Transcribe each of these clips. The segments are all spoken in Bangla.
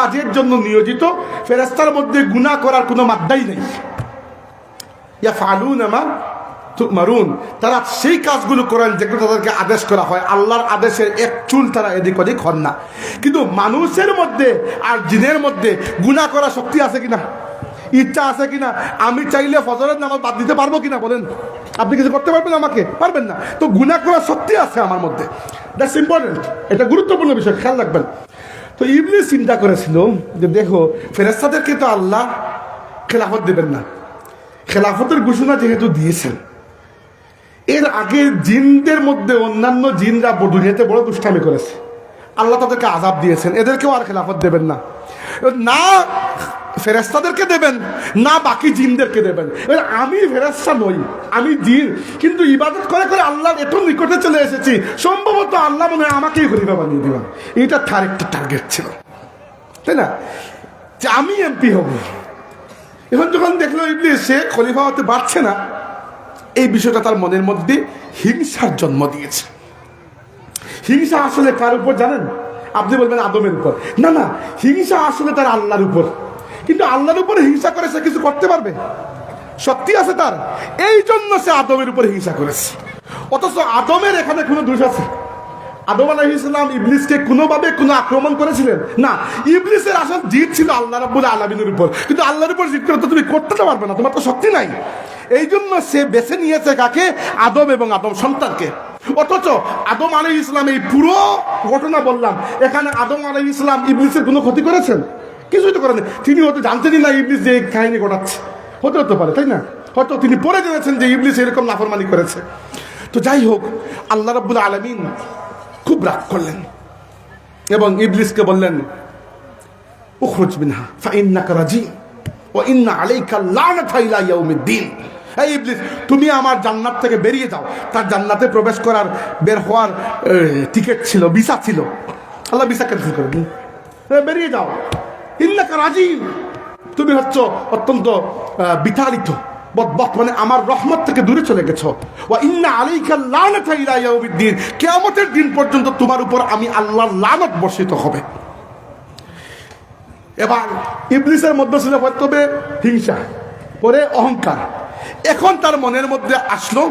কাজের জন্য নিয়োজিত ফেরেস্তার মধ্যে গুণা করার কোনো মাদ্দাই নেই। ইয়া ফালুন আমার মারুন তারা সেই কাজগুলো করেন যেগুলো তাদেরকে আদেশ করা হয়। আল্লাহর আদেশের এক চুল তারা এদিক ওদিক হন না। কিন্তু মানুষের মধ্যে আর জিনের মধ্যে গুণা করা শক্তি আছে কিনা? ইচ্ছা আছে কিনা? আমি চাইলে ফজরের নামাজ বাদ দিতে পারব কিনা বলেন? আপনি কিছু করতে পারবেন আমাকে? পারবেন না। তো গুণা করার শক্তি আছে আমার মধ্যে। দ্যাটস ইম্পর্টেন্ট এটা গুরুত্বপূর্ণ বিষয়, খেয়াল রাখবেন। তো ইবলিস চিন্তা করেছিল যে দেখো ফেরেস্তাদেরকে তো আল্লাহ খেলাফত দেবেন না। খেলাফতের ঘোষণা যেহেতু দিয়েছেন, এর আগে জিনদের মধ্যে অন্যান্য জিনরা দুনিয়াতে বড় দুষ্টামি করেছে। আল্লাহ তাদেরকে আজাব দিয়েছেন, এদেরকেও আর খেলাফত দেবেন না। না ফেরেস্তাদেরকে দেবেন, না বাকি জিনদেরকে দেবেন। এবার আমি ফেরেস্তা নই, আমি জিন। কিন্তু ইবাদত করে করে আল্লাহর এত নিকটে চলে এসেছি, সম্ভবত আল্লাহ মনে হয় আমাকেই খলিফা বানিয়ে দিবেন। এটা তার একটা টার্গেট ছিল। তাই না? যে আমি এমপি হব। এখন যখন দেখল ইবলিস, সে খলিফা হতে পারছে না, এই বিষয়টা তার মনের মধ্যে হিংসার জন্ম দিয়েছে। হিংসা আসলে কার উপর জানেন? আপনি বলবেন আদমের উপর। না না, হিংসা আসলে তার আল্লাহর উপর। কিন্তু আল্লাহর উপর হিংসা করে সে কিছু করতে পারবে? শক্তি আছে তার? এই জন্য সে আদমের উপর হিংসা করেছে। অথচ আদমের এখানে কোনো দোষ আছে? আদম আলাহ ইসলাম ইবলিসকে কোনোভাবে কোনো আক্রমণ করেছিলেন? না, ইবলিসের আসল জিত ছিল আল্লাহ রাবুল আলমিনের উপর। কিন্তু আল্লাহর উপর জিত করে তো তুমি করতে পারবে না, তোমার তো শক্তি নাই। এই জন্য সে বেছে নিয়েছে কাকে? আদম এবং আদম সন্তানকে। অথচ আদম আলী ইসলাম এই পুরো ঘটনা বললাম, এখানে আদম আলী ইসলাম ইবলিসের কোনো ক্ষতি করেছেন? কিছুই তো করেন তিনি হয়তো জানতেনই না ইবলিস যে কাহিনী ঘটাচ্ছে। হতে হতে পারে, তাই না? হয়তো তিনি পরে জেনেছেন যে ইবলিস এরকম নাফরমানি করেছে। তো যাই হোক, আল্লাহ রাব্বুল আলমিন খুব রাগ করলেন এবং ইবলিসকে বললেন, উখরুজ মিনহা, ফাইন্নাকা রাজিম ওয়া ইন্না আলাইকা লানাতা ইলা ইয়াউমিদ্দিন। এই ইবলিস, তুমি আমার জান্নাত থেকে বেরিয়ে যাও। তার জান্নাতে প্রবেশ করার, বের হওয়ার টিকিট ছিল, ভিসা ছিল। আল্লাহ ভিসা ক্যান্সেল করে দিন বেরিয়ে যাও। ইন্নাকা রাজিম তুমি হচ্ছ অত্যন্ত বিতাড়িত। মানে আমার রহমত থেকে দূরে চলে গেছো। ওয়া ইন্না আলাইকা লানাতা দিন পর্যন্ত তোমার উপর আমি আল্লাহর লানত বর্ষিত হবে। এবার ইবলিসের মধ্যে ছিল প্রথমে হিংসা, পরে অহংকার। এখন তার মনের মধ্যে আসলো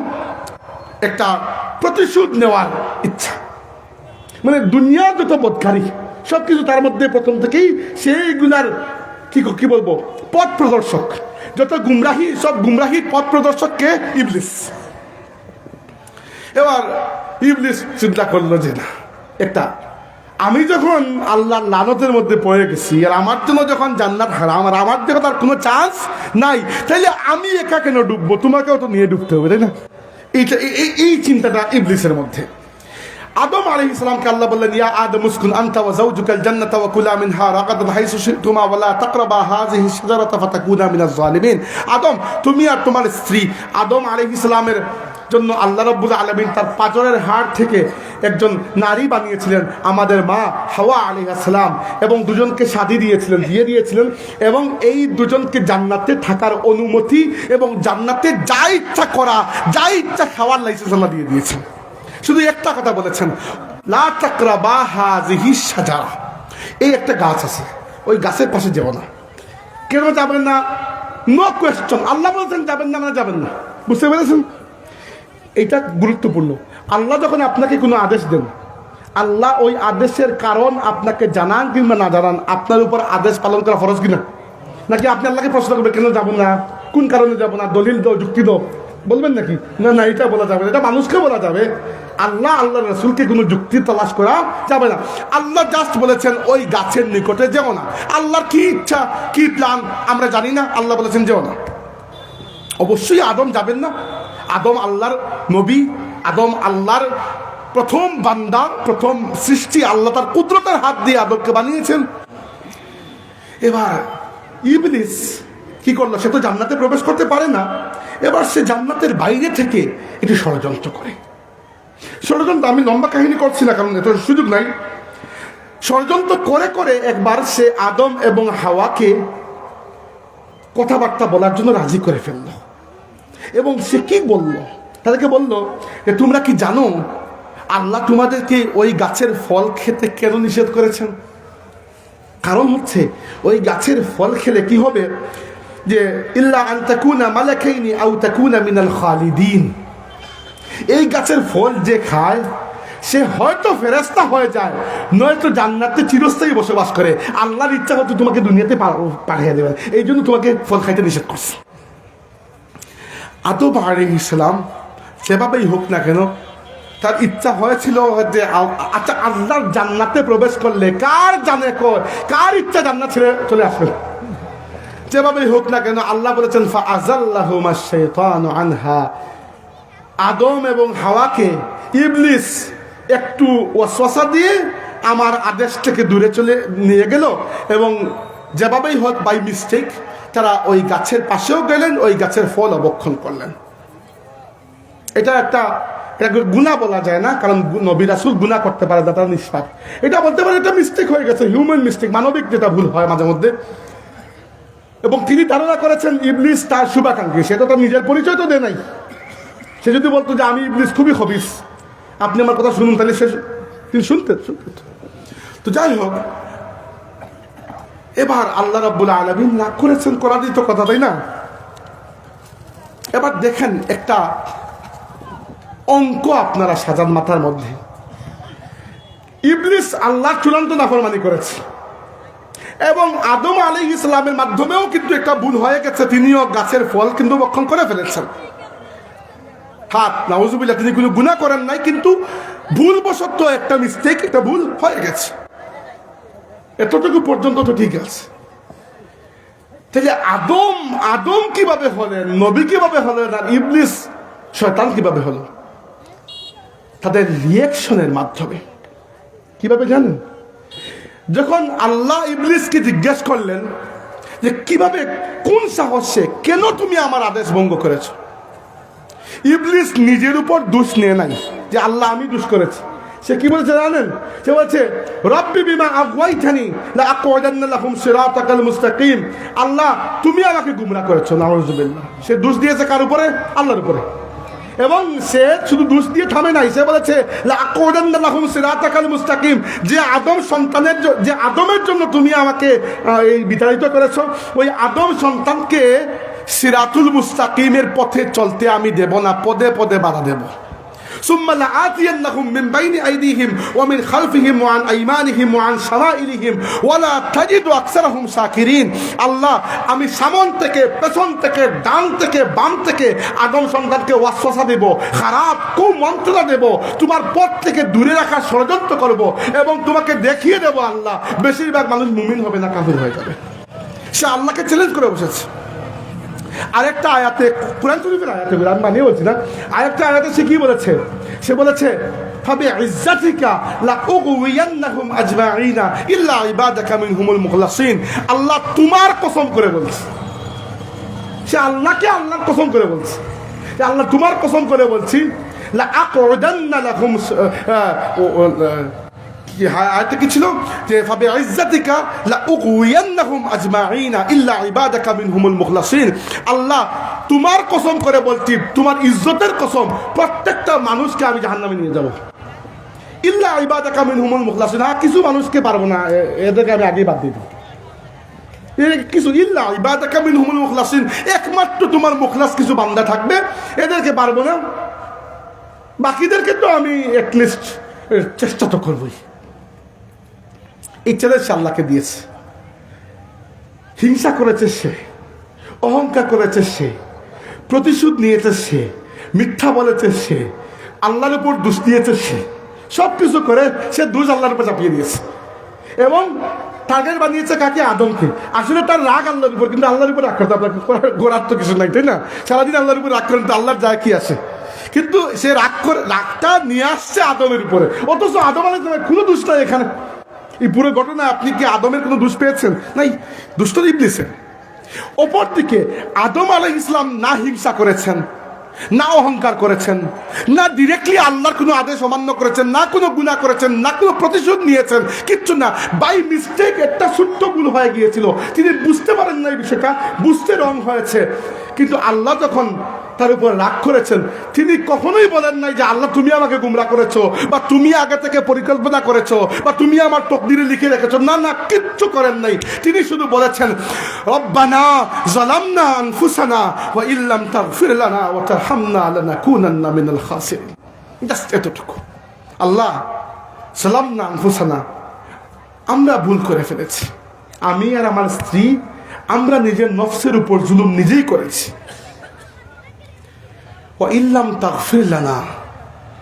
একটা প্রতিশোধ নেওয়ার ইচ্ছা। মানে দুনিয়া যত বোধকারী সব কিছু তার মধ্যে প্রথম থেকেই সেইগুলার কি কি বলব? পথ প্রদর্শক। যত গুমরাহি, সব গুমরাহির পথ প্রদর্শককে ইবলিস। এবার ইবলিস চিন্তা করল যে না, একটা, আমি যখন আল্লাহর লানতের মধ্যে পড়ে গেছি, আর আমার জন্য যখন জান্নাত হারাম, আর আমার জন্য তার কোনো চান্স নাই, তাইলে আমি একা কেন ডুববো? তোমাকেও তো নিয়ে ডুবতে হবে, তাই না? এই- এই চিন্তাটা ইবলিসের মধ্যে। আদম আলাইহিস সালামকে আল্লাহ বললেন, ইয়া আদম, উসকুন, আনতা ওয়া যাওজুকাল জান্নাতা ওয়া কুলা মিনহা রাগাদান হাইসু শিতুমা ওয়া লা তাকরাবা হাযিহি শাজারাতা ফাতাকুনা মিনাজ জালিমিন। আদম, তুমি আর তোমার স্ত্রী আদম আলাইহিস সালামের জন্য আল্লাহ রাব্বুল আলামিন তার পাজরের হাড় থেকে একজন নারী বানিয়েছিলেন, আমাদের মা হাওয়া আলাইহিস সালাম, এবং দুজনকে শাদি দিয়েছিলেন দিয়ে দিয়েছিলেন, এবং এই দুজনকে জান্নাতে থাকার অনুমতি এবং জান্নাতে যা ইচ্ছা করা, যা ইচ্ছা খাওয়ার লাইসেন্স আল্লাহ দিয়ে দিয়েছেন। শুধু একটা কথা বলেছেন, লা হাযিহি শাজারা। এই একটা গাছ আছে, ওই গাছের পাশে যেও না। কেন যাবেন না? নো কোয়েশ্চন আল্লাহ বলেছেন, যাবেন না মানে যাবেন না। বুঝতে পেরেছেন? এটা গুরুত্বপূর্ণ। আল্লাহ যখন আপনাকে কোনো আদেশ দেন, আল্লাহ ওই আদেশের কারণ আপনাকে জানান কিংবা না জানান, আপনার উপর আদেশ পালন করা ফরজ কিনা? নাকি আপনি আল্লাহকে প্রশ্ন করবেন, কেন যাব না? কোন কারণে যাব না? দলিল দাও, যুক্তি দাও। বলবেন নাকি? না না, এটা বলা যাবে এটা মানুষকে বলা যাবে। আল্লাহ আল্লাহ রসুলকে কোনো যুক্তি তালাশ করা যাবে না। আল্লাহ জাস্ট বলেছেন, ওই গাছের নিকটে যেও না। আল্লাহর কি ইচ্ছা, কি প্ল্যান আমরা জানি না। আল্লাহ বলেছেন, যেও না। অবশ্যই আদম যাবেন না। আদম আল্লাহর নবী, আদম আল্লাহর প্রথম বান্দা, প্রথম সৃষ্টি। আল্লাহ তার কুদরতের হাত দিয়ে আদমকে বানিয়েছেন। এবার ইবলিস কি করল? সে তো জান্নাতে প্রবেশ করতে পারে না। এবার সে জান্নাতের বাইরে থেকে এটি ষড়যন্ত্র করে। ষড়যন্ত্র, আমি লম্বা কাহিনী করছি না, কারণ এত সুযোগ নাই। ষড়যন্ত্র করে করে একবার সে আদম এবং হাওয়াকে কথাবার্তা বলার জন্য রাজি করে ফেলল। এবং সে কি বলল? তাদেরকে বলল যে, তোমরা কি জানো আল্লাহ তোমাদেরকে ওই গাছের ফল খেতে কেন নিষেধ করেছেন? কারণ হচ্ছে, ওই গাছের ফল খেলে কি হবে? যে ইল্লা আন তাকুনা মালাকাইনি আও তাকুনা মিনাল খালিদিন। এই গাছের ফল যে খায়, সে হয়তো ফেরেস্তা হয়ে যায়, নয়তো জান্নাতে চিরস্থায়ী বসবাস করে। আল্লাহর ইচ্ছা হয়তো তোমাকে দুনিয়াতে পাঠিয়ে দেবে। এই জন্য তোমাকে ফল খাইতে নিষেধ করছে। আদব আলী ইসলাম সেভাবেই হোক না কেন, তার ইচ্ছা হয়েছিল যে আচ্ছা আল্লাহর জান্নাতে প্রবেশ করলে কার জানে কার ইচ্ছা জান্নাত ছেড়ে চলে আসবে? যেভাবেই হোক না কেন আল্লাহ বলেছেন আনহা। আদম এবং হাওয়াকে ইবলিস একটু ওয়াসওয়াসা দিয়ে আমার আদেশ থেকে দূরে চলে নিয়ে গেল এবং যেভাবেই হোক বাই মিস্টেক তারা ওই গাছের পাশেও গেলেন, ওই গাছের ফল অবক্ষণ করলেন। এটা একটা, এটাকে গুণা বলা যায় না, কারণ গু- নবী গুণা করতে পারে না, তারা এটা বলতে পারে এটা মিস্টেক হয়ে গেছে, হিউম্যান মিস্টেক, মানবিক যেটা ভুল হয় মাঝে মধ্যে। এবং তিনি ধারণা করেছেন ইবলিস তার শুভাকাঙ্ক্ষী। সেটা তো নিজের পরিচয় তো দেয় নাই। সে যদি বলতো যে আমি ইবলিস খুবই খবিস, আপনি আমার কথা শুনুন, তাহলে সে তিনি শুনতেন শুনতেন। তো যাই হোক, এবার আল্লাহ রাব্বুল আলমিন লাভ করেছেন করারই তো কথা, তাই না? এবার দেখেন একটা অঙ্ক আপনারা সাজান মাথার মধ্যে। ইবলিস আল্লাহ চূড়ান্ত নাফরমানি করেছে। এবং আদম আলী ইসলামের মাধ্যমেও কিন্তু একটা ভুল হয়ে গেছে। তিনিও গাছের ফল কিন্তু বক্ষণ করে ফেলেছেন। হাত নাউজুবিল্লাহ, তিনি কোনো গুণা করেন নাই, কিন্তু ভুলবশত একটা মিস্টেক একটা ভুল হয়ে গেছে। এতটুকু পর্যন্ত তো ঠিক আছে। তাহলে আদম আদম কীভাবে হলেন নবী কীভাবে হলেন আর ইবলিস, শয়তান কীভাবে হলো? তাদের রিয়েকশনের মাধ্যমে। কীভাবে জানেন? যখন আল্লাহ ইবলিসকে জিজ্ঞেস করলেন যে কীভাবে, কোন সাহসে কেন তুমি আমার আদেশ ভঙ্গ করেছ? ইবলিস নিজের উপর দোষ নিয়ে নাই, যে আল্লাহ আমি দোষ করেছি। সে কি বলেছে জানেন? সে বলছে, রব্বি বিমা আগুয়াইতানি লা আকওয়াদান্না লাহুম সিরাতাকাল মুস্তাকিম। আল্লাহ, তুমি আমাকে গুমরা করেছ, নাউজুবিল্লাহ। সে দোষ দিয়েছে কার উপরে? আল্লাহর উপরে। এবং সে শুধু দোষ দিয়ে থামে নাই, সে বলেছে মুস্তাকিম। যে আদম সন্তানের যে আদমের জন্য তুমি আমাকে এই বিতাড়িত করেছ, ওই আদম সন্তানকে সিরাতুল মুস্তাকিমের পথে চলতে আমি দেব না, পদে পদে বাধা দেব। ثم لآتينهم من بين أيديهم ومن خلفهم وعن أيمانهم وعن شمائلهم ولا تجد أكثرهم شاكرين আল্লাহ আমি সামন থেকে পেছন থেকে ডান থেকে বাম থেকে আদম সন্তানকে ওয়াসওয়াসা দেব খারাপ কুমন্ত্রণা দেব তোমার পথ থেকে দূরে রাখার ষড়যন্ত্র করব এবং তোমাকে দেখিয়ে দেব আল্লাহ বেশিরভাগ মানুষ মুমিন হবে না কাফির হয়ে যাবে সে আল্লাহকে চ্যালেঞ্জ করে বসেছে আরেকটা আয়াতে, কোরআন শরীফের আয়াতে আমি মানিয়ে বলছি না, আরেকটা আয়াতে সে কি বলেছে? সে বলেছে লা আল্লাহ তোমার কসম করে বলছে। সে আল্লাহকে আল্লাহর কসম করে বলছে। আল্লাহ তোমার কসম করে বলছি, লা আয়াতে কি ছিল? যে, ফাবি ইজ্জাতিকা লা উগওয়ান্নাহুম আজমাইনা ইল্লা ইবাদাকা মিনহুমুল মুখলাসিন। আল্লাহ তোমার কসম করে বলছি, তোমার ইজ্জতের কসম প্রত্যেকটা মানুষকে আমি জাহান্নামে নিয়ে যাব। ইল্লা ইবাদাকা মিনহুমুল মুখলাসিন। আর কিছু মানুষকে পারব না এদেরকে আমি আগেই বাদ দিয়ে দিই কিছু, ইল্লা ইবাদাকা মিনহুমুল মুখলাসিন। একমাত্র তোমার মুখলাস কিছু বান্দা থাকবে, এদেরকে পারব না। বাকিদেরকে তো আমি অ্যাটলিস্ট চেষ্টা তো করবই। চ্যালেঞ্জ সে আল্লাহকে দিয়েছে। হিংসা করেছে সে, অহংকার করেছে সে, প্রতিশোধ নিয়েছে সে, মিথ্যা বলেছে সে, আল্লাহর উপর দোষ দিয়েছে সে সব কিছু করে সে দোষ আল্লাহর উপর চাপিয়ে দিয়েছে। এবং টার্গেট বানিয়েছে কাকে? আদমকে। আসলে তার রাগ আল্লাহর উপর, কিন্তু আল্লাহর উপর করতে আপনার করার তো কিছু নাই, তাই না? সারাদিন আল্লাহর উপর রাগ করেন আল্লাহর যায় কি আছে? কিন্তু সে রাগ করে রাগটা নিয়ে আসছে আদমের উপরে। অথচ আদম সালামের কোনো দোষ এখানে। এই পুরো ঘটনা আপনি কি আদমের কোনো দোষ পেয়েছেন? নাই দুষ্ট ইবলিসের। অপরদিকে আদম আলাই ইসলাম না হিংসা করেছেন, না অহংকার করেছেন, না ডিরেক্টলি আল্লাহর কোনো আদেশ অমান্য করেছেন, না কোনো গুণা করেছেন, না কোনো প্রতিশোধ নিয়েছেন, কিচ্ছু না। বাই মিস্টেক একটা ছোট্ট ভুল হয়ে গিয়েছিল। তিনি বুঝতে পারেন না এই বিষয়টা, বুঝতে রং হয়েছে। কিন্তু আল্লাহ যখন তার উপর রাগ করেছেন, তিনি কখনোই বলেন নাই যে, আল্লাহ, তুমি আমাকে গুমরা করেছ, বা তুমি আগে থেকে পরিকল্পনা করেছ, বা তুমি আমার তকদিরে লিখে রেখেছো। না না, কিচ্ছু করেন নাই। তিনি শুধু বলেছেন, রব্বানা জালামনা আনফুসানা, ওয়া ইল্লাম তাগফির ওয়া তারহামনা লানাকুনান্না মিনাল খাসিরিন। জাস্ট এতটুকু। আল্লাহ সালামনা আনফুসানা, আমরা ভুল করে ফেলেছি। আমি আর আমার স্ত্রী আমরা নিজের নফসের উপর জুলুম নিজেই করেছি। ও ইল্লাম তাগফির লানা।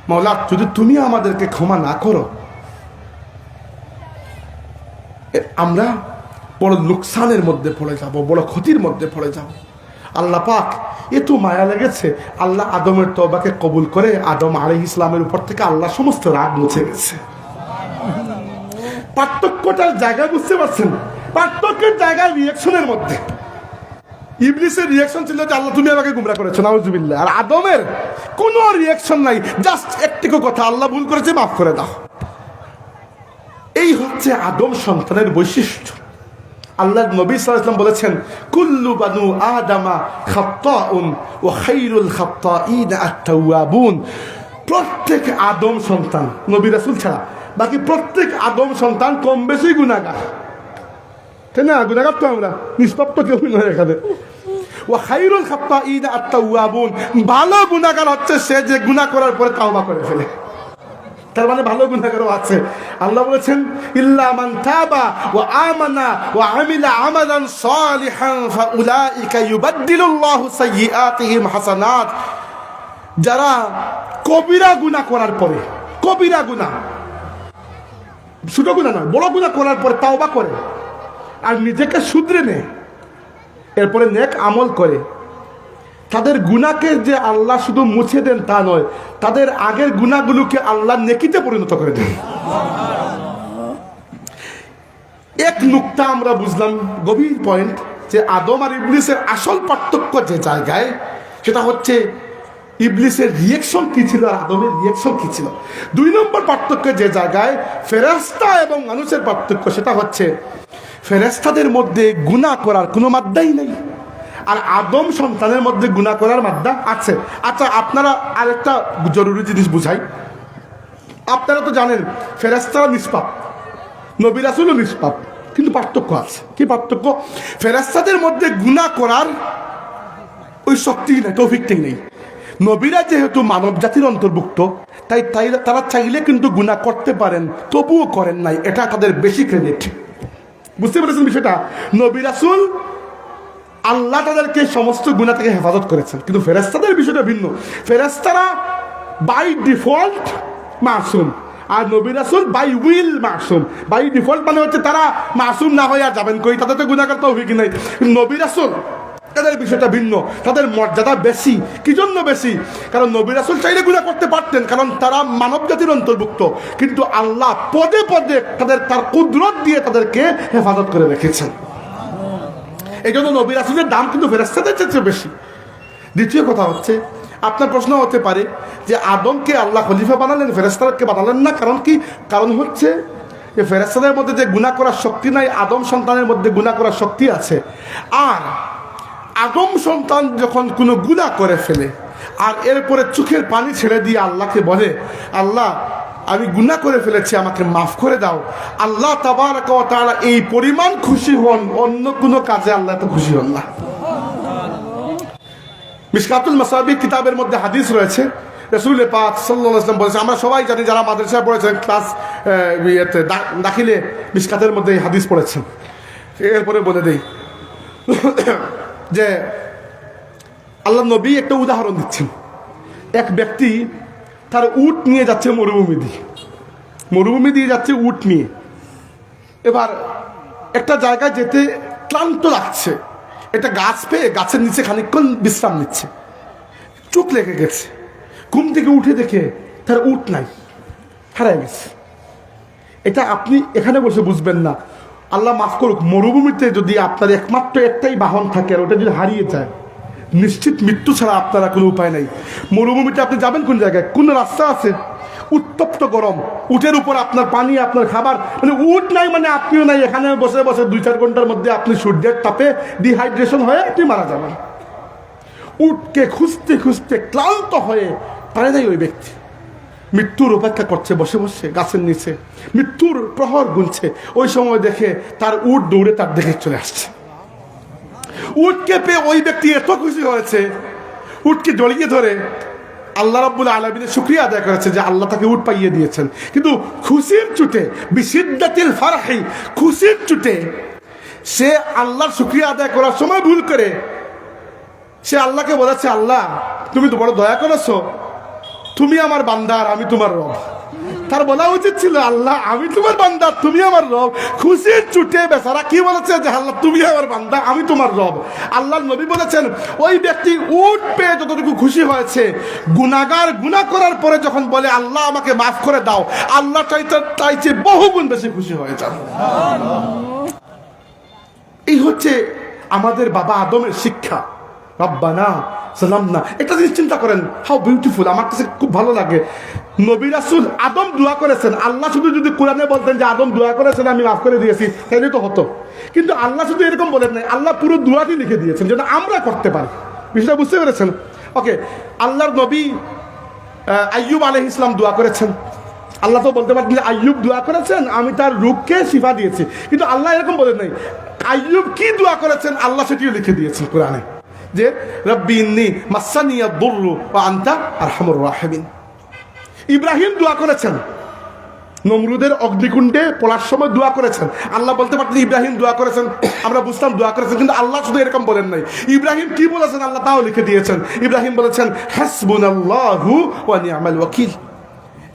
মাওলা, যদি তুমি আমাদেরকে ক্ষমা না করো আমরা বড় লোকসানের মধ্যে পড়ে যাব, বড় ক্ষতির মধ্যে পড়ে যাব। আল্লাহ পাক, এ তো মায়া লেগেছে। আল্লাহ আদমের তবাকে কবুল করে আদম আলী ইসলামের উপর থেকে আল্লাহ সমস্ত রাগ মুছে গেছে। পার্থক্যটার জায়গা বুঝতে পারছেন? পার্থক্যের জায়গা রিয়াকশনের মধ্যে। ইবলিসের রিয়াকশন ছিল যে, আল্লাহ, তুমি আমাকে গুমরা করেছ, নাউজুবিল্লাহ। আর আদমের কোনো রিয়াকশন নাই জাস্ট একটিকো কথা, আল্লাহ ভুল করেছে, মাফ করে দাও। এই হচ্ছে আদম সন্তানের বৈশিষ্ট্য। আল্লাহ নবী সাল্লাল্লাহু বলেছেন, কুল্লু বানু আদামা খাত্তাউন ও খাইরুল খাত্তাইন আত-তাওয়াবুন। প্রত্যেক আদম সন্তান, নবী রাসূল ছাড়া, বাকি প্রত্যেক আদম সন্তান কম বেশি গুনাহগার। তাই না গুনাহগার তো আমরা? নিষ্পাপ তো কেউ নয় এখানে। ও খাইরুল খাত্তাইন আত-তাওয়াবুন। ভালো গুনাহগার হচ্ছে সে যে গুনাহ করার পরে তাওবা করে ফেলে। তার মানে ভালো গুণাগারও আছে। আল্লাহ বলেছেন, ইল্লা মান তাবা ওয়া আমানা ওয়া আমিলা আমালান সালিহান ফাউলাইকা ইউবাদদিলুল্লাহু সাইয়্যাতিহিম হাসানাত। যারা কবিরা গুনাহ করার পরে, কবিরা গুনাহ ছোট গুনাহ নয়, বড় গুনাহ করার পরে তাওবা করে। আর নিজেকে শুধরে নেয়। এরপরে নেক আমল করে। তাদের গুণাকে যে আল্লাহ শুধু মুছে দেন তা নয়, তাদের আগের গুণাগুলোকে আল্লাহ নেকিতে পরিণত করে দেন। এক নুক্তা আমরা বুঝলাম গভীর পয়েন্ট যে আদম আর ইবলিসের আসল পার্থক্য যে জায়গায়, সেটা হচ্ছে ইবলিসের রিয়েকশন কি ছিল আর আদমের রিয়েকশন কি ছিল। দুই নম্বর পার্থক্য যে জায়গায় ফেরাস্তা এবং মানুষের পার্থক্য, সেটা হচ্ছে ফেরেস্তাদের মধ্যে গুণা করার কোনো মাদ্দাই নেই। আর আদম সন্তানের মধ্যে গুণা করার মাদ্দা আছে। আচ্ছা আপনারা আরেকটা জরুরি জিনিস বুঝাই। আপনারা তো জানেন ফেরেস্তারা নিষ্পাপ। নবী রাসুলও নিষ্পাপ। কিন্তু পার্থক্য আছে। কি পার্থক্য? ফেরেস্তাদের মধ্যে গুণা করার ওই শক্তি নেই, তৌফিকটাই নেই। নবীরা যেহেতু মানব জাতির অন্তর্ভুক্ত, তাই তাই তারা চাইলে কিন্তু গুণা করতে পারেন, তবুও করেন নাই। এটা তাদের বেশি ক্রেডিট বুঝতে পেরেছেন বিষয়টা? নবী রাসুল আল্লাহ তাদেরকে সমস্ত গুণা থেকে হেফাজত করেছেন। কিন্তু ফেরেস্তাদের বিষয়টা ভিন্ন। ফেরেস্তারা বাই ডিফল্ট মাসুম। আর নবী রাসুল বাই উইল মাসুম। বাই ডিফল্ট মানে হচ্ছে তারা মাসুম না হয়ে আর যাবেন কই? তাদের তো গুণাকার তো অভিজ্ঞ নাই। নবী রাসুল তাদের বিষয়টা ভিন্ন, তাদের মর্যাদা বেশি। কি জন্য বেশি? কারণ নবী রাসুল চাইলে গুণা করতে পারতেন, কারণ তারা মানব জাতির অন্তর্ভুক্ত। কিন্তু আল্লাহ পদে পদে তাদের, তার কুদরত দিয়ে তাদেরকে হেফাজত করে রেখেছেন। এই জন্য নবী রাসুলের দাম কিন্তু ফেরেস্তাদের চেয়ে বেশি। দ্বিতীয় কথা হচ্ছে, আপনার প্রশ্ন হতে পারে যে আদমকে আল্লাহ খলিফা বানালেন ফেরেস্তারকে বানালেন না, কারণ কি? কারণ হচ্ছে যে ফেরেস্তাদের মধ্যে যে গুণা করার শক্তি নাই, আদম সন্তানের মধ্যে গুণা করার শক্তি আছে। আর আদম সন্তান যখন কোনো গুণা করে ফেলে, আর এরপরে চোখের পানি ছেড়ে দিয়ে আল্লাহকে বলে, আল্লাহ, আমি গুণা করে ফেলেছি, আমাকে মাফ করে দাও। আল্লাহ তাবার তারা এই পরিমাণ খুশি হন, অন্য কোনো কাজে আল্লাহ এত খুশি হন না। মিসকাতুল মাসাবি কিতাবের মধ্যে হাদিস রয়েছে। রসুল পাক সাল্লাম বলেছে আমরা সবাই জানি যারা মাদ্রাসায় পড়েছেন, ক্লাস ইয়েতে দাখিলে মিসকাতের মধ্যে হাদিস পড়েছেন। এরপরে বলে দেই যে আল্লাহ নবী একটা উদাহরণ দিচ্ছেন। এক ব্যক্তি তার উট নিয়ে যাচ্ছে মরুভূমি দিয়ে। মরুভূমি দিয়ে যাচ্ছে উট নিয়ে। এবার একটা জায়গায় যেতে ক্লান্ত লাগছে। একটা গাছ পেয়ে গাছের নিচে খানিকক্ষণ বিশ্রাম নিচ্ছে। চোখ লেগে গেছে। ঘুম থেকে উঠে দেখে তার উট নাই হারাই গেছে। এটা আপনি এখানে বসে বুঝবেন না। আল্লাহ মাফ করুক, মরুভূমিতে যদি আপনার একমাত্র একটাই বাহন থাকে আর ওটা যদি হারিয়ে যায়, নিশ্চিত মৃত্যু ছাড়া আপনারা কোনো উপায় নাই। মরুভূমিতে আপনি যাবেন কোন জায়গায়? কোন রাস্তা আছে? উত্তপ্ত গরম, উটের উপর আপনার পানি, আপনার খাবার মানে উট নাই মানে আপনিও নাই, এখানে বসে বসে দুই চার ঘণ্টার মধ্যে আপনি সূর্যের তাপে ডিহাইড্রেশন হয়ে আপনি মারা যাবেন। উটকে খুঁজতে খুঁজতে ক্লান্ত হয়ে পারে নাই ওই ব্যক্তি। মৃত্যুর অপেক্ষা করছে, বসে বসে, গাছের নিচে। মৃত্যুর প্রহর গুনছে। ওই সময় দেখে তার উট দৌড়ে তার দেখে চলে আসছে। উটকে পেয়ে ওই ব্যক্তি এত খুশি হয়েছে, উটকে জড়িয়ে ধরে আল্লাহ রাব্বুল আলমিনের শুক্রিয়া আদায় করেছে যে আল্লাহ তাকে উট পাইয়ে দিয়েছেন। কিন্তু খুশির চুটে বিসিদ্দাতিল ফারহি, খুশির চুটে সে আল্লাহর শুক্রিয়া আদায় করার সময় ভুল করে, সে আল্লাহকে বলেছে, আল্লাহ, তুমি তো বড় দয়া করেছ তুমি আমার বান্দার আমি তোমার রব। তার বলা উচিত ছিল, আল্লাহ, আমি তোমার বান্দা, তুমি আমার রব। খুশির চুটে বেচারা কি বলেছে যে, আল্লাহ, তুমি আমার বান্দা, আমি তোমার রব। আল্লাহ নবী বলেছেন, ওই ব্যক্তি উঠ পেয়ে যতটুকু খুশি হয়েছে গুনাগার গুনাহ করার পরে যখন বলে, আল্লাহ, আমাকে মাফ করে দাও, আল্লাহ চাইতে, চাইছে বহুগুণ বেশি খুশি হয়ে যান। এই হচ্ছে আমাদের বাবা আদমের শিক্ষা। রব্বানা সালাম না একটা জিনিস চিন্তা করেন হাউ বিউটিফুল আমার কাছে খুব ভালো লাগে। নবী রাসুল আদম দোয়া করেছেন, আল্লাহ শুধু যদি কোরআনে বলতেন যে আদম দোয়া করেছেন, আমি মাফ করে দিয়েছি তাহলে তো হতো। কিন্তু আল্লাহ শুধু এরকম বলেন নাই, আল্লাহ পুরো দোয়াটি লিখে দিয়েছেন যেটা আমরা করতে পারি। বিষয়টা বুঝতে পেরেছেন? ওকে আল্লাহর নবী আইয়ুব আলহ ইসলাম দোয়া করেছেন। আল্লাহ তো বলতে পারতেন যে আইয়ুব দোয়া করেছেন, আমি তার রূপকে শিফা দিয়েছি। কিন্তু আল্লাহ এরকম বলেন নাই, আইয়ুব কি দোয়া করেছেন, আল্লাহ সেটিও লিখে দিয়েছেন কোরআনে। যে, রব্বি ইন্নি মাসানিয়া দুররু ওয়া আনতা আরহামুর রাহিমিন। ইব্রাহিম দোয়া করেছেন। নমরুদের অগ্নিকুণ্ডে পড়ার সময় দোয়া করেছেন। আল্লাহ বলতে পারতেন, ইব্রাহিম দোয়া করেছেন। আমরা বুঝতাম দোয়া করেছেন, কিন্তু আল্লাহ শুধু এরকম বলেন নাই। ইব্রাহিম কি বলেছেন? আল্লাহ তাও লিখে দিয়েছেন। ইব্রাহিম বলেছেন হাসবুন আল্লাহু ওয়া নি'মাল ওয়াকিল।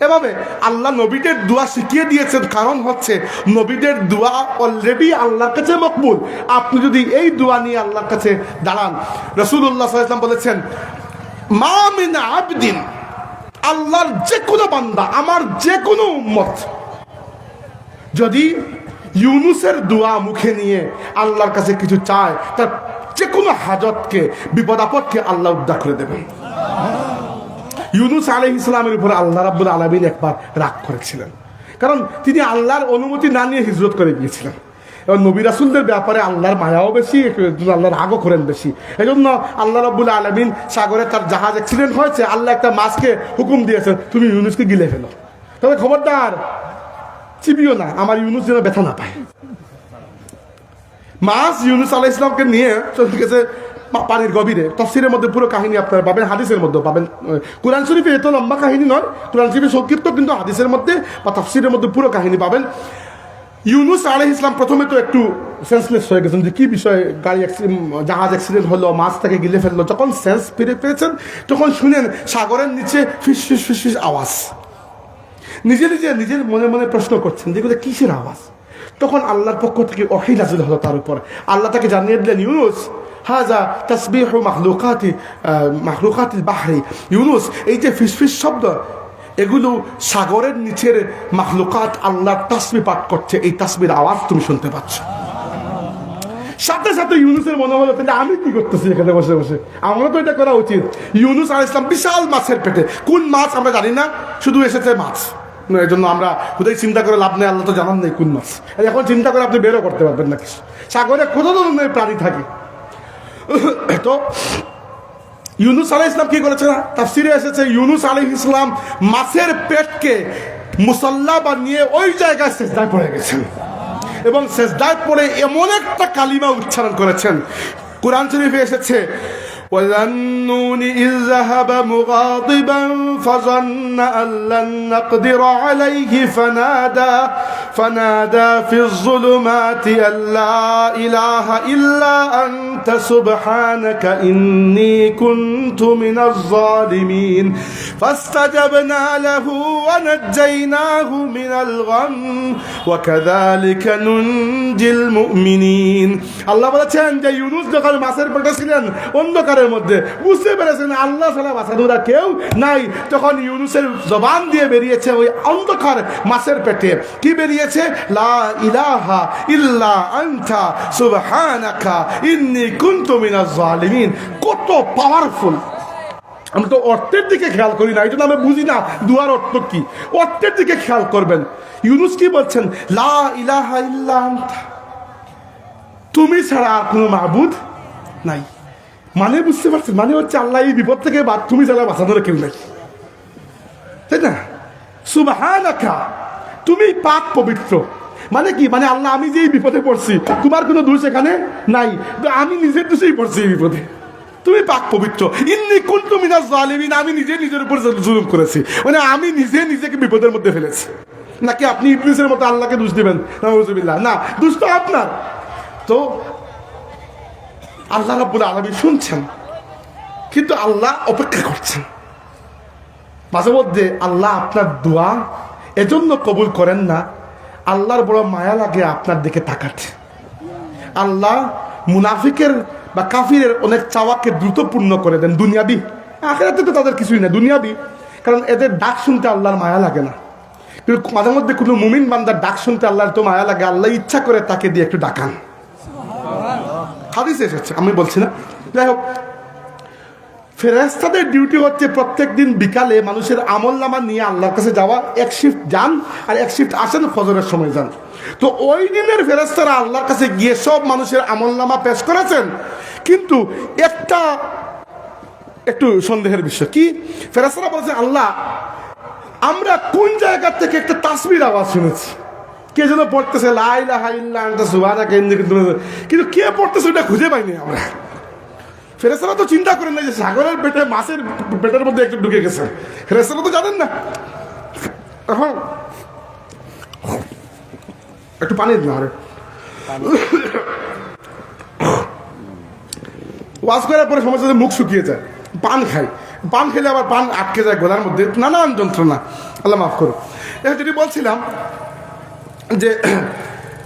এভাবে আল্লাহ নবীদের দোয়া শিখিয়ে দিয়েছেন। কারণ হচ্ছে নবীদের দোয়া অলরেডি আল্লাহর কাছে মকবুল। আপনি যদি এই দোয়া নিয়ে আল্লাহর কাছে দাঁড়ান রসুল্লাহ সাল্লাম বলেছেন, মা মিন আবদিন, আল্লাহর যে কোনো বান্দা, আমার যে কোনো উম্মত, যদি ইউনুসের দোয়া মুখে নিয়ে আল্লাহর কাছে কিছু চায়, তার যে কোনো হাজতকে, বিপদ আপদকে আল্লাহ উদ্ধার করে দেবেন। ইউনুস আলহ ইসলামের উপর আল্লাহ রাব্বুল আলমিন একবার রাগ করেছিলেন। কারণ তিনি আল্লাহর অনুমতি না নিয়ে হিজরত করে গিয়েছিলেন। এবং নবী রাসুলদের ব্যাপারে আল্লাহর মায়াও বেশি আল্লাহর রাগও করেন বেশি। এই জন্য আল্লাহ রাব্বুল আলমিন সাগরে তার জাহাজ অ্যাক্সিডেন্ট হয়েছে, আল্লাহ একটা মাছকে হুকুম দিয়েছেন, তুমি ইউনুসকে গিলে ফেলো। তবে খবরদার, চিবিও না, আমার ইউনুস যেন ব্যথা না পায়। মাছ ইউনুস আলাহ ইসলামকে নিয়ে চলে গেছে পানির গভীরে। তফসিরের মধ্যে পুরো কাহিনী আপনারা পাবেন, হাদিসের মধ্যে পাবেন। কোরআন শরীফে এত লম্বা কাহিনী নয়, কোরআন শরীফে সংক্ষিপ্ত, কিন্তু হাদিসের মধ্যে বা তফসিরের মধ্যে পুরো কাহিনী পাবেন। ইউনুস আলহ ইসলাম প্রথমে তো একটু সেন্সলেস হয়ে গেছেন যে কী বিষয়ে গাড়ি অ্যাক্সিডেন্ট জাহাজ অ্যাক্সিডেন্ট হলো, মাছ তাকে গিলে ফেলল। যখন সেন্স ফিরে পেয়েছেন তখন শুনেন সাগরের নিচে ফিস ফিস ফিস ফিস আওয়াজ। নিজে নিজে, নিজের মনে মনে প্রশ্ন করছেন যেগুলো কিসের আওয়াজ? তখন আল্লাহর পক্ষ থেকে অহিল হলো তার উপর। আল্লাহ তাকে জানিয়ে দিলেন, ইউনুস হাজা তসবিহ মাহলুকাতি মাহলুকাতি বাহরি। ইউনুস, এই যে ফিসফিস শব্দ, এগুলো সাগরের নিচের মাহলুকাত আল্লাহর তাসবি পাঠ করছে। এই তাসবির আওয়াজ তুমি শুনতে পাচ্ছ। সাথে সাথে ইউনুসের মনে হলো, তাহলে আমি কি করতেছি এখানে বসে বসে? আমারও তো এটা করা উচিত। ইউনুস আল ইসলাম বিশাল মাছের পেটে। কোন মাছ আমরা জানি না, শুধু এসেছে মাছ। এই জন্য আমরা খুদাই চিন্তা করে লাভ নেই, আল্লাহ তো জানান নেই কোন মাছ। এখন চিন্তা করে আপনি বেরো করতে পারবেন না কিছু। সাগরে কত ধরনের প্রাণী থাকে? তো ইউনুস আলহ ইসলাম কি করেছে তাফসিরে এসেছে, ইউনুস আলহ ইসলাম মাছের পেটকে মুসল্লা বানিয়ে ওই জায়গায় শেষদায় পড়ে গেছেন। এবং শেষদায় পড়ে এমন একটা কালিমা উচ্চারণ করেছেন। কোরআন শরীফে এসেছে وذنون إذ ذهب مغاضبا فظن أن لن نقدر عليه فنادى فنادى في الظلمات أن لا إله إلا أنت سبحانك إني كنت من الظالمين فاستجبنا له ونجيناه من الغم وكذلك ننجي المؤمنين الله বলেছেন যে ইউনুস যখন মাছের পেটে ছিলেন অন্ধকারের মধ্যে। বুঝতে পেরেছেন? আল্লাহ সালা বাসাদুরা কেউ নাই। তখন ইউনুসের জবান দিয়ে বেরিয়েছে ওই অন্ধকার মাছের পেটে। কি বেরিয়েছে? লা ইলাহা ইল্লা আনতা, সুবহানাকা, ইন্নী কুনতু মিনাজ জালিমিন। কত পাওয়ারফুল আমরা তো অর্থের দিকে খেয়াল করি না, এই জন্য আমরা বুঝি না। দুয়ার অর্থ কি? অর্থের দিকে খেয়াল করবেন। ইউনুস কি বলছেন? লা ইলাহা ইল্লা আনতা। তুমি ছাড়া আর কোনো মাহবুদ নাই। মানে বুঝতে পারছেন? মানে হচ্ছে আল্লাহ এই বিপদ থেকে তুমি যারা বাঁচানোর কেউ নাই। তাই না? সুবাহানাকা, তুমি পাক পবিত্র। মানে কি? মানে আল্লাহ, আমি যে বিপদে পড়ছি, তোমার কোনো দোষ এখানে নাই। তো আমি নিজের দোষেই পড়ছি এই বিপদে। তুমি পাক পবিত্র। ইন্নি কুন্তু মিনাজ জালিমিন, আমি নিজে নিজের উপর জুলুম করেছি। মানে আমি নিজে নিজেকে বিপদের মধ্যে ফেলেছি। নাকি আপনি ইবলিসের মতো আল্লাহকে দোষ দেবেন? নাউজুবিল্লাহ। না, দোষ তো আপনার। তো আল্লাহ রাব্বুল আলামিন শুনছেন, কিন্তু আল্লাহ অপেক্ষা করছেন। মাঝে মধ্যে আল্লাহ আপনার দোয়া এজন্য কবুল করেন না, আল্লাহর বড় মায়া লাগে আপনার দিকে তাকাতে। আল্লাহ মুনাফিকের বা কাফিরের অনেক চাওয়াকে দ্রুত পূর্ণ করে দেন দুনিয়াবি। আখেরাতে তো তাদের কিছুই না দুনিয়াবি। কারণ এদের ডাক শুনতে আল্লাহর মায়া লাগে না। কিন্তু মাঝে মধ্যে কোনো মুমিন বান্দার ডাক শুনতে আল্লাহর তো মায়া লাগে, আল্লাহ ইচ্ছা করে তাকে দিয়ে একটু ডাকান। হাদিস এসেছে, আমি বলছি না। যাই হোক ফেরেস্তাদের ডিউটি হচ্ছে প্রত্যেক দিন বিকালে মানুষের আমল নামা নিয়ে আল্লাহর কাছে যাওয়া, এক শিফট যান আর এক শিফট আসেন, ফজরের সময় যান। তো ওই দিনের ফেরেস্তারা আল্লাহর কাছে গিয়ে সব মানুষের আমল নামা পেশ করেছেন। কিন্তু একটা, একটু সন্দেহের বিষয় কি? ফেরেস্তারা বলছেন আল্লাহ, আমরা কোন জায়গা থেকে একটা তাসবির আওয়াজ শুনেছি? কে যেন পড়তেছে লাইলা হাইল্লা আনটা সুবানা কেন্দ্রে কিন্তু কিন্তু কে পড়তেছে ওটা খুঁজে পাইনি আমরা। ফেরেস্তারা তো চিন্তা করেন না যে সাগরের পেটে মাছের পেটের মধ্যে একটু ঢুকে গেছে। ফেরেস্তারা তো জানেন না। এখন একটু পানি দিন আরে ওয়াশ করার পরে হচ্ছে মুখ শুকিয়ে যায়। পান খাই। পান খেলে আবার পান আটকে যায় গলার মধ্যে। নানান যন্ত্রণা। আল্লাহ মাফ করো এখন যেটি বলছিলাম যে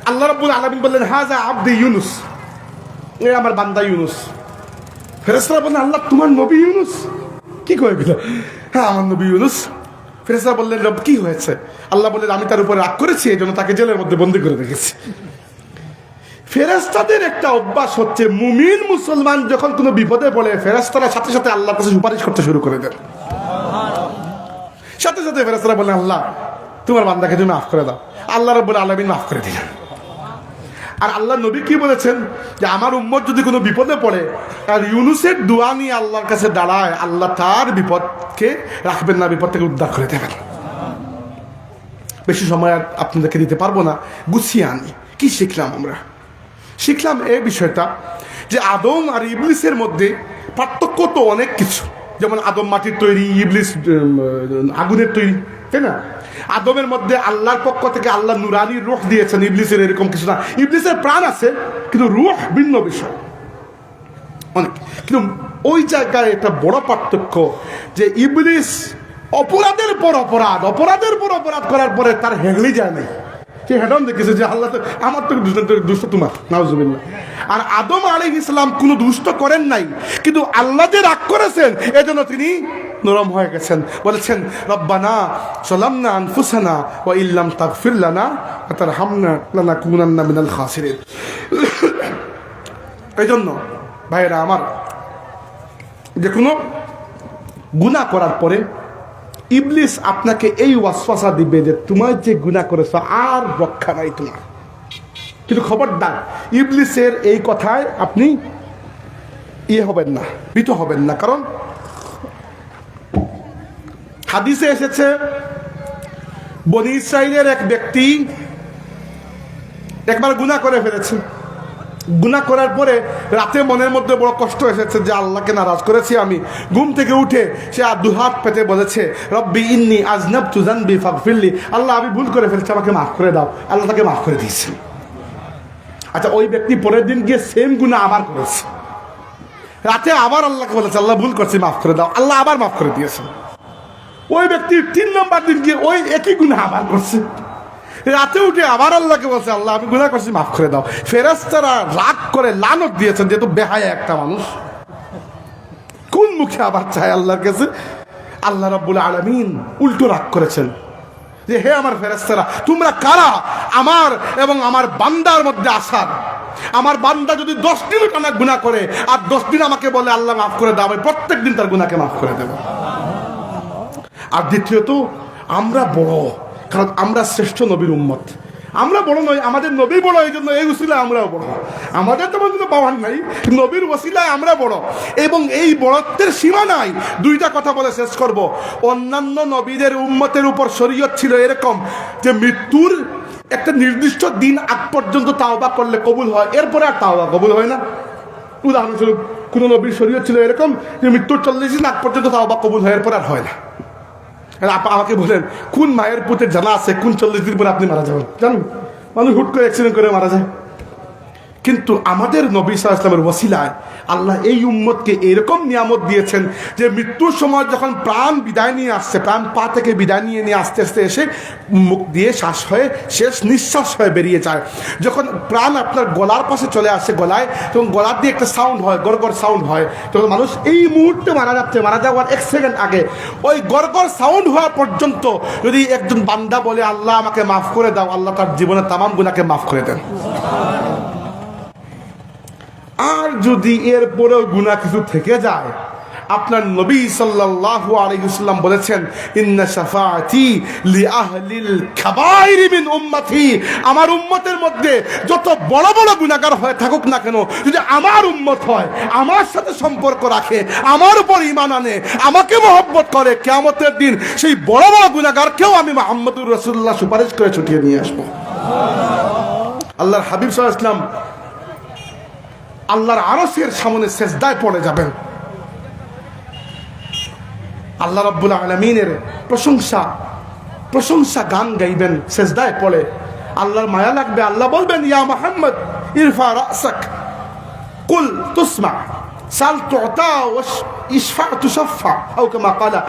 আল্লাহ রাব্বুল আলামিন বললেন, হাজা আব্দি ইউনুস। এ আমার বান্দা ইউনুস। ফেরেস্তারা বললেন, আল্লাহ তোমার নবী ইউনুস? কি কয়ে গেল হ্যাঁ আমার নবী ইউনুস। ফেরেস্তারা বললেন, রব, কি হয়েছে? আল্লাহ বললেন, আমি তার উপরে রাগ করেছি এই জন্য তাকে জেলের মধ্যে বন্দি করে রেখেছি। ফেরেস্তাদের একটা অভ্যাস হচ্ছে, মুমিন মুসলমান যখন কোনো বিপদে পড়ে ফেরেস্তারা সাথে সাথে আল্লাহর কাছে সুপারিশ করতে শুরু করে দেন। সাথে সাথে ফেরেস্তারা বলেন আল্লাহ তোমার বান্দাকে তুমি মাফ করে দাও। আল্লাহ রব্বুল আলমিন মাফ করে দিলেন। আর আল্লাহ নবী কি বলেছেন? যে আমার উম্মত যদি কোনো বিপদে পড়ে, আর ইউনুসের দোয়া নিয়ে আল্লাহর কাছে দাঁড়ায়, আল্লাহ তার বিপদকে রাখবেন না, বিপদ থেকে উদ্ধার করে দেবেন। বেশি সময় আর আপনাদেরকে দিতে পারব না। গুছিয়ে আনি। কি শিখলাম আমরা? শিখলাম এই বিষয়টা যে আদম আর ইবলিসের মধ্যে পার্থক্য তো অনেক কিছু। যেমন আদম মাটির তৈরি, ইবলিস আগুনের তৈরি, তাই না? আদমের মধ্যে আল্লাহর পক্ষ থেকে আল্লাহ নুরানির রুহ দিয়েছেন, ইবলিসের এরকম কিছু না। ইবলিসের প্রাণ আছে, কিন্তু রুখ ভিন্ন বিষয়। অনেক। কিন্তু ওই জায়গায় একটা বড় পার্থক্য যে ইবলিস অপরাধের পর অপরাধ, অপরাধের পর অপরাধ করার পরে তার হেগলি যায় নাই। সে হেডন দেখেছে যে আল্লাহ তো আমার তো দুষ্ট তোমার, নাউজুবিল্লাহ। আর আদম আলী ইসলাম কোনো দুষ্ট করেন নাই, কিন্তু আল্লাহ যে রাগ করেছেন, এজন্য তিনি নরম হয়ে গেছেন। বলেছেন, রব্বানা সালামনা আনফুসানা ও ইল্লাম তাগফির লানা ওয়া তারহামনা লানা কুনান্না মিনাল খাসিরিন। এই জন্য ভাইরা আমার যে কোনো গুণা করার পরে ইবলিস আপনাকে এই ওয়াসওয়াসা দিবে যে, তোমার যে গুণা করেছ, আর রক্ষা নাই তোমার। কিন্তু খবরদার, ইবলিসের এই কথায় আপনি ইয়ে হবেন না, ভীত হবেন না। কারণ হাদিসে এসেছে, বনি ইসরায়েলের এক ব্যক্তি একবার গুণা করে ফেলেছে। গুণা করার পরে রাতে মনের মধ্যে বড় কষ্ট এসেছে যে আল্লাহকে নারাজ করেছি আমি। ঘুম থেকে উঠে সে আর দুহাত পেতে বলেছে, রব্বি ইন্নি আজনাব তুজান বি ফাগফিরলি। আল্লাহ, আমি ভুল করে ফেলছি, আমাকে মাফ করে দাও। আল্লাহ তাকে মাফ করে দিয়েছে। আচ্ছা ওই ব্যক্তি পরের দিন গিয়ে সেম গুণা আবার করেছে। রাতে আবার আল্লাহকে বলেছে, আল্লাহ, ভুল করছি, মাফ করে দাও। আল্লাহ আবার মাফ করে দিয়েছেন ওই ব্যক্তি তিন নম্বর দিন গিয়ে ওই একই গুণা আবার করছে। রাতে উঠে আবার আল্লাহকে বলছে, আল্লাহ, আমি গুণা করছি, মাফ করে দাও। ফেরাস্তারা রাগ করে লানত দিয়েছেন, যেহেতু বেহায় একটা মানুষ। কোন মুখে আবার চায় আল্লাহর কাছে? আল্লাহ রাব্বুল আলামিন উল্টো রাগ করেছেন। যে, হে আমার ফেরেস্তারা তোমরা কারা? আমার এবং আমার বান্দার মধ্যে আসার। আমার বান্দা যদি দশ দিন টানা গুণা করে, আর দশ দিন আমাকে বলে, আল্লাহ, মাফ করে দাও, আমি প্রত্যেক দিন তার গুণাকে মাফ করে দেবো। আর দ্বিতীয়ত, আমরা বড়, কারণ আমরা শ্রেষ্ঠ নবীর উম্মত। আমরা বড় নই আমাদের নবী বড়, এই জন্য এই উসিলায় আমরাও বড়। আমাদের তেমন কোনো পাওয়ার নাই, নবীর ওসিলায় আমরা বড়। এবং এই বড়ত্বের সীমা নাই। দুইটা কথা বলে শেষ করব। অন্যান্য নবীদের উম্মতের উপর শরীয়ত ছিল এরকম যে মৃত্যুর একটা নির্দিষ্ট দিন আগ পর্যন্ত তাওবা করলে কবুল হয়। এরপরে আর তাওবা কবুল হয় না। উদাহরণস্বরূপ, কোনো নবীর শরীয়ত ছিল এরকম যে মৃত্যুর চল্লিশ দিন আগ পর্যন্ত তাওবা কবুল হয়, এরপর আর হয় না। আপা আমাকে বলেন, কোন মায়ের পুতে জানা আছে? কোন চল্লিশ দিন পরে আপনি মারা যাবেন? জানেন। মানুষ হুট করে অ্যাক্সিডেন্ট করে মারা যায়। কিন্তু আমাদের নবী ইসলামের ওসিলায় আল্লাহ এই উম্মতকে এরকম নিয়ামত দিয়েছেন যে মৃত্যুর সময় যখন প্রাণ বিদায় নিয়ে আসছে, প্রাণ পা থেকে বিদায় নিয়ে নিয়ে আস্তে আস্তে এসে মুখ দিয়ে শ্বাস হয়ে শেষ নিঃশ্বাস হয়ে বেরিয়ে যায়। যখন প্রাণ আপনার গলার পাশে চলে আসে গলায়, তখন গলার দিয়ে একটা সাউন্ড হয়, গড়গড় সাউন্ড হয়। তখন মানুষ এই মুহূর্তে মারা যাচ্ছে, মারা যাওয়ার এক সেকেন্ড আগে। ওই গড়গড় সাউন্ড হওয়া পর্যন্ত যদি একজন বান্দা বলে, আল্লাহ আমাকে মাফ করে দাও, আল্লাহ তার জীবনের তামাম গুণাকে মাফ করে দেন। আর যদি এর পরেও গুণা কিছু থেকে যায়, আপনার নবী সাল্লাল্লাহু আলাইহি ওয়াসাল্লাম বলেছেন আমার উম্মতের মধ্যে যত বড় বড় গুনাহগার হয়ে থাকুক না কেন, যদি আমার উম্মত হয়, আমার সাথে সম্পর্ক রাখে, আমার উপর ঈমান আনে, আমাকে মহব্বত করে, কিয়ামতের দিন সেই বড় বড় গুনাহগারকেও আমি মুহাম্মদুর রাসূলুল্লাহ সুপারিশ করে ছুটিয়ে নিয়ে আসব। আল্লাহর হাবিব সাল্লাল্লাহু আল্লাহর আরসের সামনে সেজদায় পড়ে যাবেন। আল্লাহ রব্বুল আলমিনের প্রশংসা প্রশংসা গান গাইবেন, সেজদায় পড়ে। আল্লাহর মায়া লাগবে, আল্লাহ বলবেন, ইয়া মোহাম্মদ, ইরফা রাসাক, কুল তুসমা। সাল তুতা ইশফা তুশফা আও কামা কালা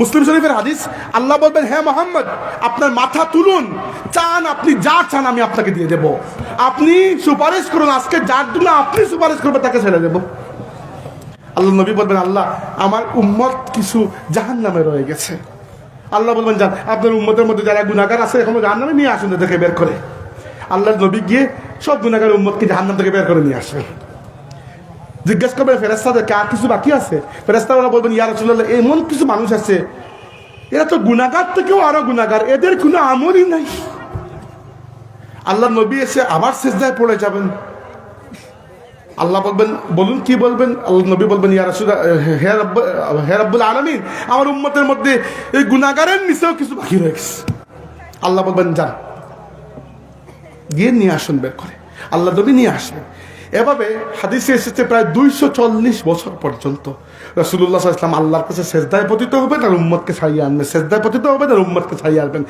মুসলিম শরীফের হাদিস, আল্লাহ বলবেন হ্যাঁ মোহাম্মদ, আপনার মাথা তুলুন। চান আপনি, যা চান আমি আপনাকে দিয়ে দেব। আপনি সুপারিশ করুন, আজকে যার জন্য আপনি সুপারিশ করবেন, তাকে ছেড়ে দেব। আল্লাহ নবী বলবেন, আল্লাহ, আমার উম্মত কিছু জাহান নামে রয়ে গেছে। আল্লাহ বলবেন, যান, আপনার উম্মতের মধ্যে যারা গুণাগার আছে, এখন জাহান নামে নিয়ে আসুন দেখে বের করে। আল্লাহ নবী গিয়ে সব গুণাগার উম্মতকে জাহান নাম থেকে বের করে নিয়ে আসবেন জিজ্ঞেস করবেন ফেরেস্তাদেরকে আর কিছু বাকি আছে? ফেরেস্তারা বলবেন, ইয়া রসুল্লাহ এমন কিছু মানুষ আছে। এরা তো গুণাগার থেকেও আরও গুণাগার এদের কোনো আমলই নাই। আল্লাহ নবী এসে আবার শেষদায় পড়ে যাবেন। আল্লাহ বলবেন, বলুন কি বলবেন? আল্লাহ নবী বলবেন, ইয়া রাসূল হে হে রব্বুল আমার উম্মতের মধ্যে এই গুনাহগারের নিচেও কিছু বাকি রয়ে গেছে। আল্লাহ বলবেন, যান। গিয়ে নিয়ে আসুন, বের করে। আল্লাহ নবী নিয়ে আসবেন। এভাবে হাদিসে এসেছে প্রায় দুইশো চল্লিশ বছর পর্যন্ত। রসুল্লাহ ইসলাম আল্লাহর কাছে সেজদায় পতিত হবে, তার উম্মতকে ছাড়িয়ে আনবেন সেজদায় পতিত হবে, তার উম্মতকে ছাড়িয়ে আনবেন।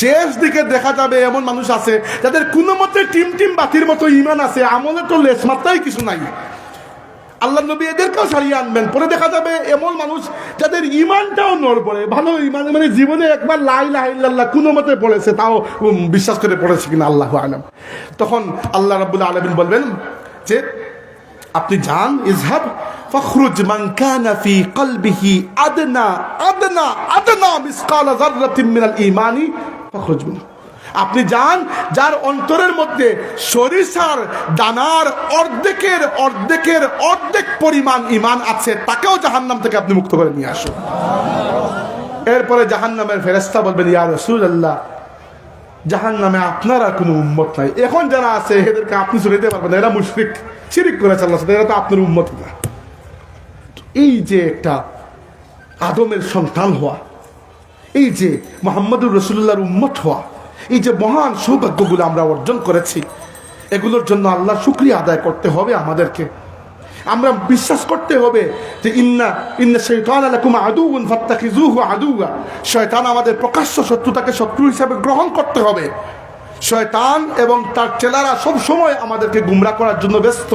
শেষ দিকে দেখা যাবে এমন মানুষ আছে, যাদের কোনো মতে টিম টিম বাতির মতো ইমান আছে, আমলে তো লেস মাত্রাই কিছু নাই। আল্লাহ নবী এদেরকেও ছাড়িয়ে আনবেন। পরে দেখা যাবে এমন মানুষ যাদের ইমানটাও নড় পড়ে ভালো ইমান মানে জীবনে একবার লাই লাহিল্লাহ কোনো মতে পড়েছে, তাও বিশ্বাস করে পড়েছে কিনা, আল্লাহ আলম। তখন আল্লাহ রাবুল্লাহ আলমিন বলবেন যে আপনি যান, ইজহাব, ফখরুজ মান কানা ফি কলবিহি আদনা আদনা আদনা মিসকাল যাররাতিন মিনাল ঈমানি, ফখরুজ আপনি যান, যার অন্তরের মধ্যে সরিষার দানার অর্ধেকের অর্ধেকের অর্ধেক পরিমাণ ইমান আছে, তাকেও জাহান্নাম থেকে আপনি মুক্ত করে নিয়ে আসুন। এরপরে জাহান্নামের ফেরেস্তা বলবেন, ইয়া রসুল আল্লাহ জাহান নামে আপনার কোনো উম্মত নাই। এখন যারা আছে, এদেরকে আপনি দিতে পারবেন এরা মুশফিক শিরিক করে সাথে এরা তো আপনার উম্মত না। এই যে একটা আদমের সন্তান হওয়া, এই যে মোহাম্মদুর রসুল্লাহর উম্মত হওয়া, এই যে মহান সৌভাগ্যগুলো আমরা অর্জন করেছি, এগুলোর জন্য আল্লাহ শুক্রিয়া আদায় করতে হবে আমাদেরকে। আমরা বিশ্বাস করতে হবে যে ইন্না ইন্না শৈতান আলাকুম আদুউন ফাত্তাকিজুহু আদুগা শয়তান আমাদের প্রকাশ্য শত্রুতাকে শত্রু হিসাবে গ্রহণ করতে হবে। শয়তান এবং তার চেলারা সব সময় আমাদেরকে গুমরা করার জন্য ব্যস্ত।